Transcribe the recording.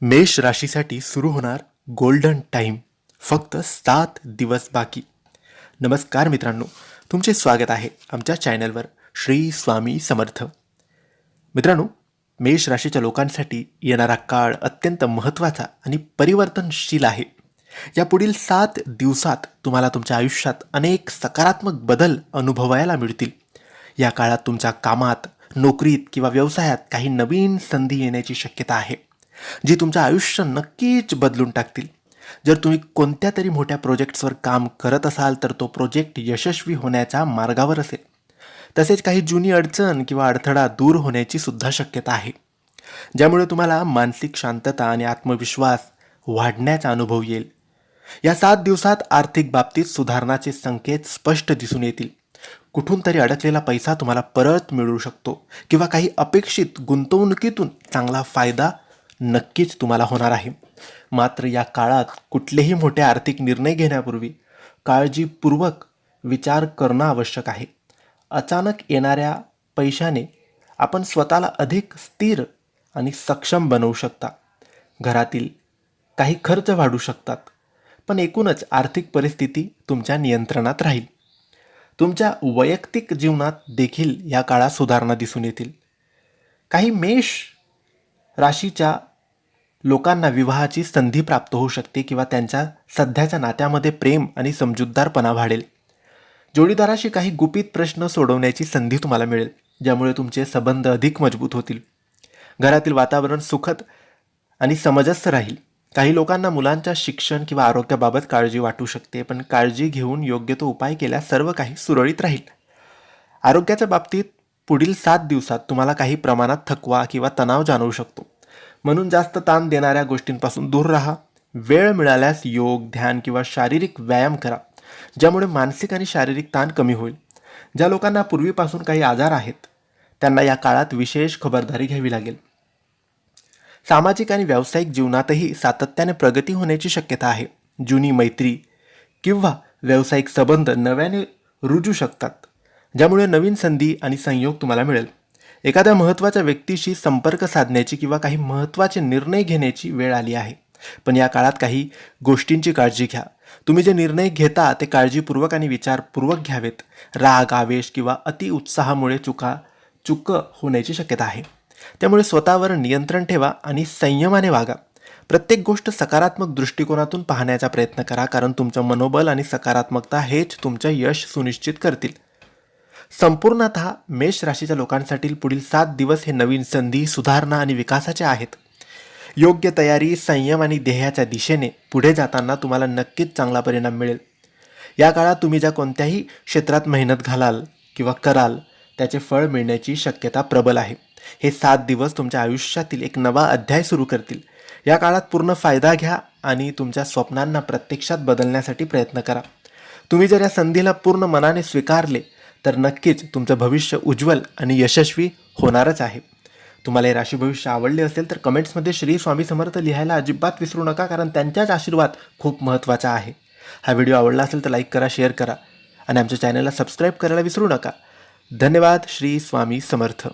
मेष राशीसाठी सुरू होणार golden time फक्त सात दिवस बाकी. नमस्कार मित्रांनो तुमचे स्वागत आहे आमच्या चॅनलवर श्री स्वामी समर्थ. मित्रांनो मेष राशीच्या लोकांसाठी येणारा काळ अत्यंत महत्त्वाचा आणि परिवर्तनशील आहे. या पुढील सात दिवसात तुम्हाला तुमच्या आयुष्यात अनेक सकारात्मक बदल अनुभवायला मिळतील. या काळात तुमच्या कामात नोकरीत किंवा व्यवसायात काही नवीन संधी येण्याची शक्यता आहे. जी तुमचं आयुष्य नक्कीच बदलून टाकतील. जर तुम्ही कोणत्या तरी मोठ्या प्रोजेक्ट्सवर काम करत असाल तर तो प्रोजेक्ट यशस्वी होण्याच्या मार्गावर असेल. तसेच काही जुनी अडचण किंवा अडथळा दूर होण्याची सुद्धा शक्यता आहे. ज्यामुळे तुम्हाला मानसिक शांतता आणि आत्मविश्वास वाढण्याचा अनुभव येईल. या सात दिवसात आर्थिक बाबतीत सुधारणाचे संकेत स्पष्ट दिसून येतील. कुठून तरी अडकलेला पैसा तुम्हाला परत मिळू शकतो किंवा काही अपेक्षित गुंतवणुकीतून चांगला फायदा नक्कीच तुम्हाला होणार आहे. मात्र या काळात कुठलेही मोठे आर्थिक निर्णय घेण्यापूर्वी काळजीपूर्वक विचार करणं आवश्यक आहे. अचानक येणाऱ्या पैशाने आपण स्वतःला अधिक स्थिर आणि सक्षम बनवू शकता. घरातील काही खर्च वाढू शकतात पण एकूणच आर्थिक परिस्थिती तुमच्या नियंत्रणात राहील. तुमच्या वैयक्तिक जीवनात देखील या काळात सुधारणा दिसून येतील. काही मेष राशीच्या लोकांना विवाहाची संधी प्राप्त होऊ शकते किंवा त्यांच्या सध्याच्या नात्यामध्ये प्रेम आणि समजूतदारपणा वाढेल. जोडीदाराशी काही गुपित प्रश्न सोडवण्याची संधी तुम्हाला मिळेल ज्यामुळे तुमचे संबंध अधिक मजबूत होतील. घरातील वातावरण सुखद आणि समजस्थ राहील. काही लोकांना मुलांच्या शिक्षण किंवा आरोग्याबाबत काळजी वाटू शकते पण काळजी घेऊन योग्य तो उपाय केल्यास सर्व काही सुरळीत राहील. आरोग्याच्या बाबतीत पुढील सात दिवसात तुम्हाला काही प्रमाणात थकवा किंवा तणाव जाणवू शकतो. म्हणून जास्त ताण देणाऱ्या गोष्टींपासून दूर राहा. वेळ मिळाल्यास योग ध्यान किंवा शारीरिक व्यायाम करा ज्यामुळे मानसिक आणि शारीरिक ताण कमी होईल. ज्या लोकांना पूर्वीपासून काही आजार आहेत त्यांना या काळात विशेष खबरदारी घ्यावी लागेल. सामाजिक आणि व्यावसायिक जीवनातही सातत्याने प्रगती होण्याची शक्यता आहे. जुनी मैत्री किंवा व्यावसायिक संबंध नव्याने रुजू शकतात. ज्यामुळे नवीन संधी आणि संयोग तुम्हाला मिळेल. एखाद्या महत्त्वाच्या व्यक्तीशी संपर्क साधण्याची किंवा काही महत्त्वाचे निर्णय घेण्याची वेळ आली आहे. पण या काळात काही गोष्टींची काळजी घ्या. तुम्ही जे निर्णय घेता ते काळजीपूर्वक आणि विचारपूर्वक घ्यावेत. राग आवेश किंवा अति उत्साहामुळे चुका चुक होण्याची शक्यता आहे. त्यामुळे स्वतःवर नियंत्रण ठेवा आणि संयमाने वागा. प्रत्येक गोष्ट सकारात्मक दृष्टिकोनातून पाहण्याचा प्रयत्न करा कारण तुमचं मनोबल आणि सकारात्मकता हेच तुमचं यश सुनिश्चित करतील. संपूर्णतः मेष राशीच्या लोकांसाठी पुढील सात दिवस हे नवीन संधी सुधारणा आणि विकासाचे आहेत. योग्य तयारी संयम आणि ध्येयाच्या दिशेने पुढे जाताना तुम्हाला नक्कीच चांगला परिणाम मिळेल. या काळात तुम्ही ज्या कोणत्याही क्षेत्रात मेहनत घालाल किंवा कराल त्याचे फळ मिळण्याची शक्यता प्रबल आहे. हे सात दिवस तुमच्या आयुष्यातील एक नवा अध्याय सुरू करतील. या काळात पूर्ण फायदा घ्या आणि तुमच्या स्वप्नांना प्रत्यक्षात बदलण्यासाठी प्रयत्न करा. तुम्ही जर या संधीला पूर्ण मनाने स्वीकारले तर नक्कीच तुमचं भविष्य उज्ज्वल आणि यशस्वी होणारच आहे. तुम्हाला हे राशी भविष्य आवडले असेल तर कमेंट्समध्ये श्री स्वामी समर्थ लिहायला अजिबात विसरू नका कारण त्यांच्याच आशीर्वाद खूप महत्त्वाचा आहे. हा व्हिडिओ आवडला असेल तर लाईक करा शेअर करा आणि आमच्या चॅनलला सबस्क्राईब करायला विसरू नका. धन्यवाद श्री स्वामी समर्थ.